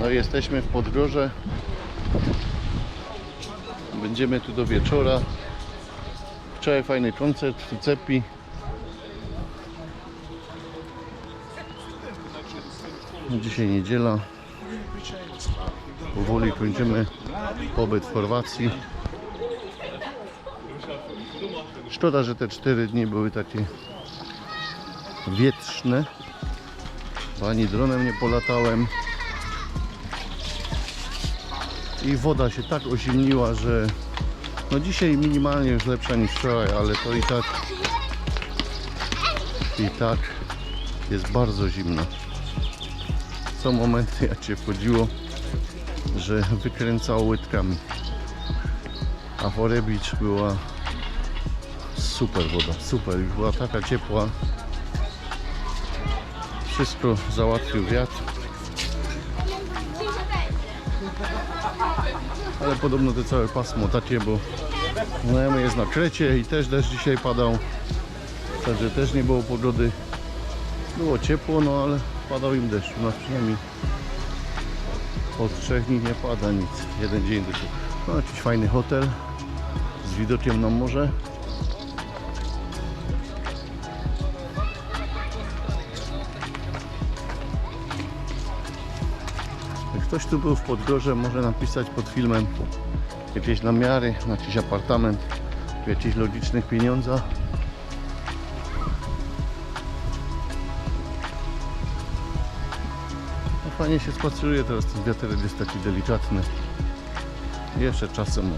No jesteśmy w Podgórze. Będziemy tu do wieczora. Wczoraj fajny koncert w Cepi. Dzisiaj niedziela. Powoli kończymy pobyt w Chorwacji. Szkoda, że te cztery dni były takie wietrzne. Ani dronem nie polatałem. I woda się tak ozimniła, że no dzisiaj minimalnie już lepsza niż wczoraj, ale to i tak i tak jest bardzo zimno. Są momenty jak się wchodziło, że wykręcało łydkami. A w Ore Beach była super woda, super, była taka ciepła. Wszystko załatwił wiatr. Ale podobno to całe pasmo takie, bo znajomy jest na Krecie i też deszcz dzisiaj padał. Także też nie było pogody. Było ciepło, no ale padał im deszcz. Nas przynajmniej od trzech dni nie pada nic. Jeden dzień tylko. No jakiś fajny hotel z widokiem na morze. Ktoś tu był w Podgorze, może napisać pod filmem jakieś namiary na jakiś apartament w jakichś logicznych pieniądzach. No fajnie się spaceruje teraz, ten wiaterek jest taki delikatny. Jeszcze czasem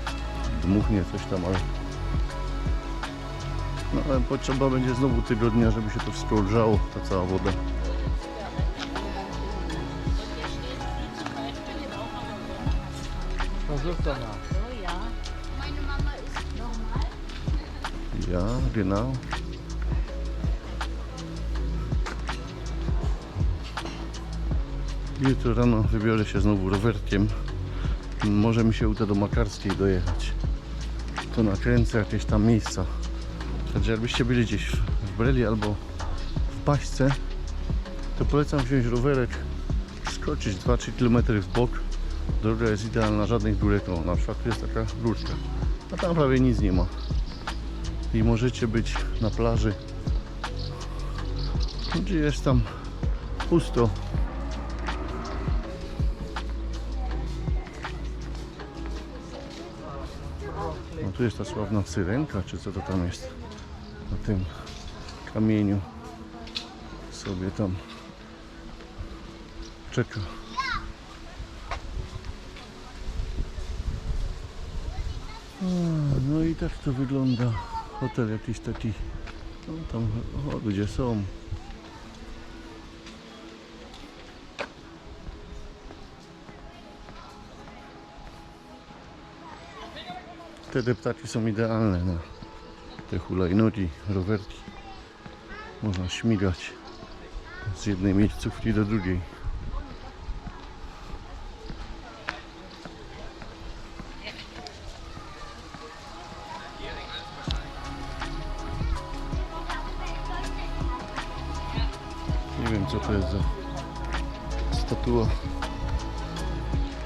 dmuchnie coś tam, ale no ale potrzeba będzie znowu tygodnia, żeby się to wszystko odgrzało, ta cała woda. Versuch doch mal. So, ja. Meine Mama ist normal. Ja, genau. Jutro rano wybiorę się znowu rowerkiem. Może mi się uda do Makarskiej dojechać. To nakręcę jakieś tam miejsca. Także jakbyście byli gdzieś w Breli albo w Paśce, to polecam wziąć rowerek, skoczyć 2-3 km w bok. Droga jest idealna, żadnych górek, o, na przykład tu jest taka górka. A tam prawie nic nie ma. I możecie być na plaży. Gdzie jest tam pusto? No tu jest ta sławna syrenka czy co to tam jest? Na tym kamieniu sobie tam czeka No i tak to wygląda. Hotel jakiś taki. No tam o, ludzie są. Te deptaki są idealne na te hulajnogi, rowerki. Można śmigać z jednej miejscówki do drugiej. Co to jest za statua.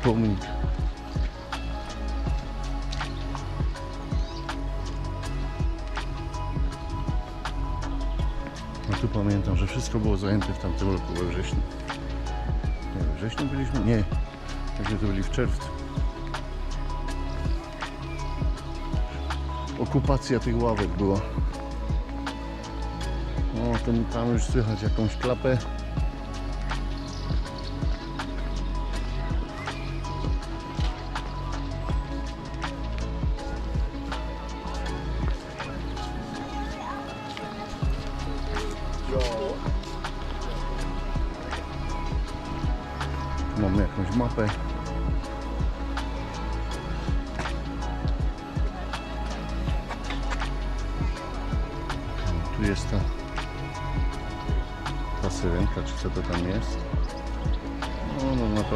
Pomnik. No tu pamiętam, że wszystko było zajęte w tamtym roku we wrześniu. Nie, we wrześniu byliśmy? Nie. Także to byli w czerwcu. Okupacja tych ławek była. O, ten, tam już słychać jakąś klapę. Mamy jakąś mapę.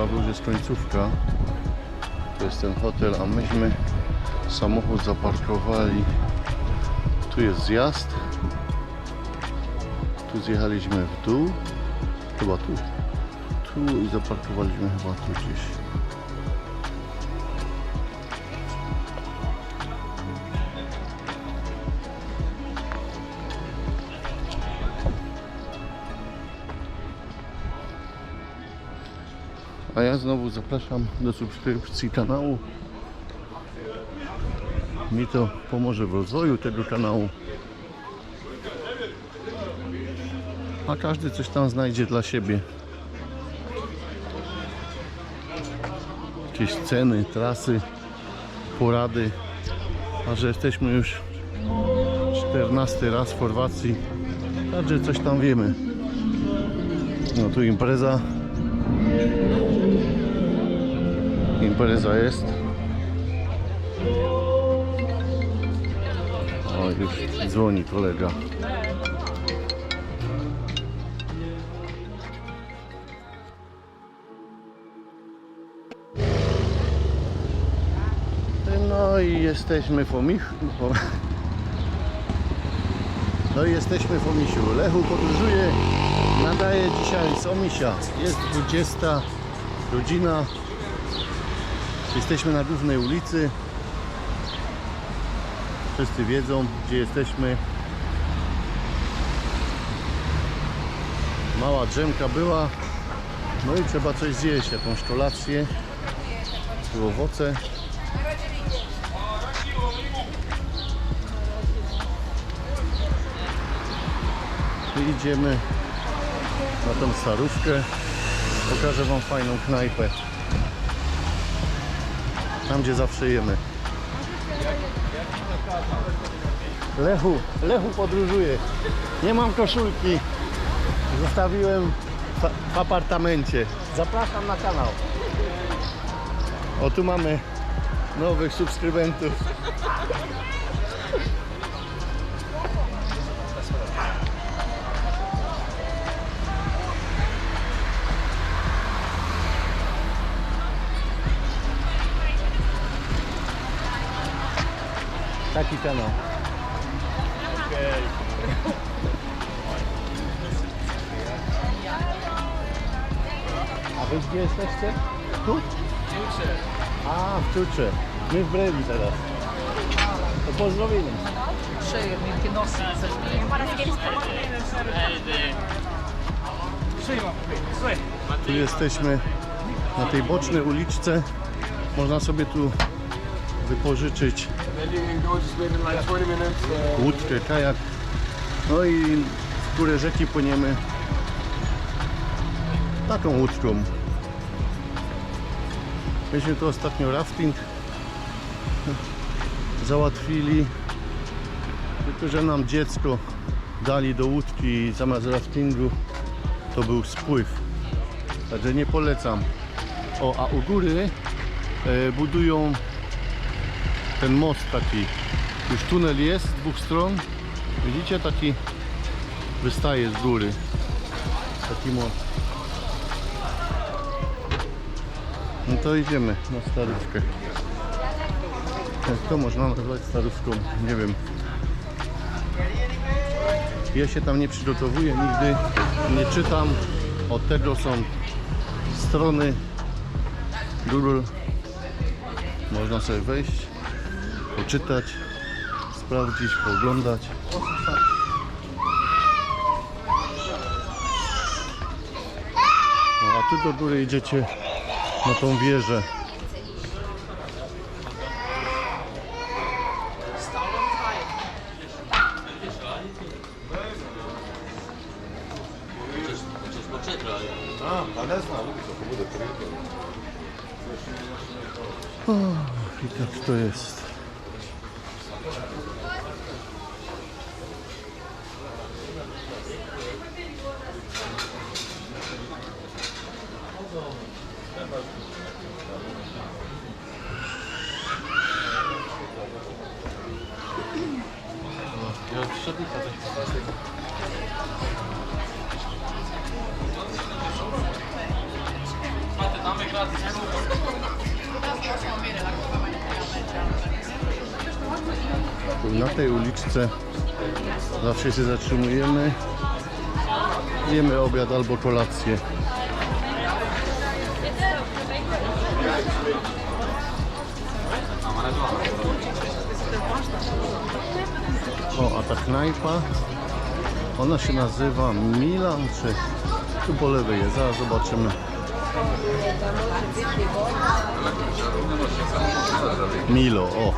Naprawdę już jest końcówka. To jest ten hotel, a myśmy samochód zaparkowali. Tu jest zjazd. Tu zjechaliśmy w dół. Chyba tu. Tu i zaparkowaliśmy chyba tu gdzieś. A ja znowu zapraszam do subskrypcji kanału. Mi to pomoże w rozwoju tego kanału. A każdy coś tam znajdzie dla siebie. Jakieś ceny, trasy, porady. A że jesteśmy już 14 raz w Chorwacji, także coś tam wiemy. No tu impreza. Impreza jest. O, już dzwoni kolega. No i jesteśmy w Omichu. No i jesteśmy w Omisiu. Lechu podróżuje, nadaje dzisiaj z Omisia. Jest 20 godzina. Jesteśmy na głównej ulicy. Wszyscy wiedzą, gdzie jesteśmy. Mała drzemka była. No i trzeba coś zjeść, jakąś kolację. Tu owoce. I idziemy na tą starówkę. Pokażę Wam fajną knajpę. Tam gdzie zawsze jemy. Lechu, Lechu podróżuje. Nie mam koszulki. Zostawiłem w, w apartamencie. Zapraszam na kanał. O tu mamy nowych subskrybentów. Taki kanał. A wy gdzie jesteście? Tu? Czuczy. A, w Czuczy. My w Brewi teraz. To pozdrowienia. Przyjem, jakie nosy. Tu jesteśmy na tej bocznej uliczce. Można sobie tu wypożyczyć Then you can go just wait in like 20 minutes. Łódkę, kajak. No i w które rzeki płyniemy taką łódką. Myśmy tu ostatnio rafting załatwili. Tylko, że nam dziecko dali do łódki i zamiast raftingu to był spływ. Także nie polecam. O, a u góry e, budują ten most taki. Już tunel jest z dwóch stron. Widzicie? Taki wystaje z góry. Taki most. No to idziemy na starówkę. Jak to można nazwać starówką? Nie wiem. Ja się tam nie przygotowuję nigdy, nie czytam. Od tego są strony Google. Można sobie wejść, poczytać, sprawdzić, pooglądać. No, a tu do góry idziecie na tą wieżę. O, I tak to jest. Na tej uliczce zawsze się zatrzymujemy. Jemy obiad albo kolację. O, a ta knajpa, ona się nazywa Milan, czy tu po lewej jest, zaraz zobaczymy. Milo, o,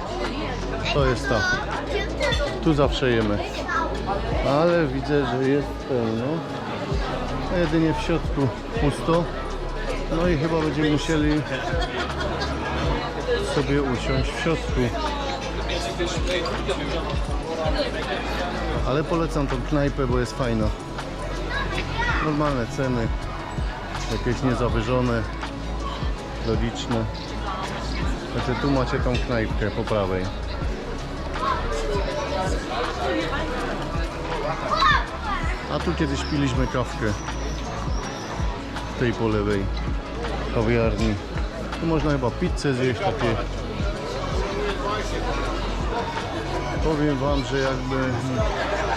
to jest ta. Tu zawsze jemy. Ale widzę, że jest pełno. A jedynie w środku pusto. No i chyba będziemy musieli sobie usiąść w środku. Ale polecam tą knajpę, bo jest fajna. Normalne ceny. Jakieś niezawyżone. Logiczne. Znaczy tu macie tą knajpkę po prawej. A tu kiedyś piliśmy kawkę tej po lewej kawiarni. Tu można chyba pizzę zjeść takie. Powiem wam, że jakby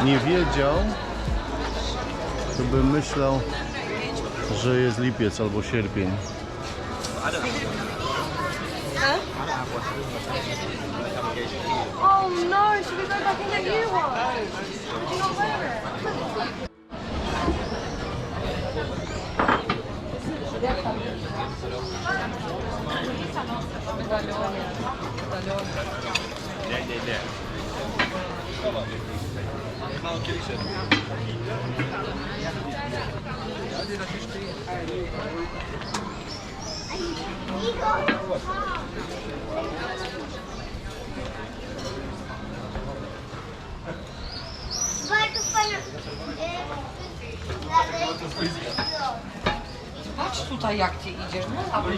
nie wiedział, to bym myślał, że jest lipiec albo sierpień. Oh no, you? Bardzo fajna. Patrz tutaj jak ty idziesz. No dobra.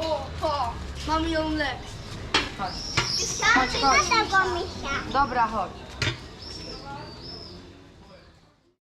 O, to. Mam ją lepszą. Chodź. Chodź, chodź. Dobra, chodź.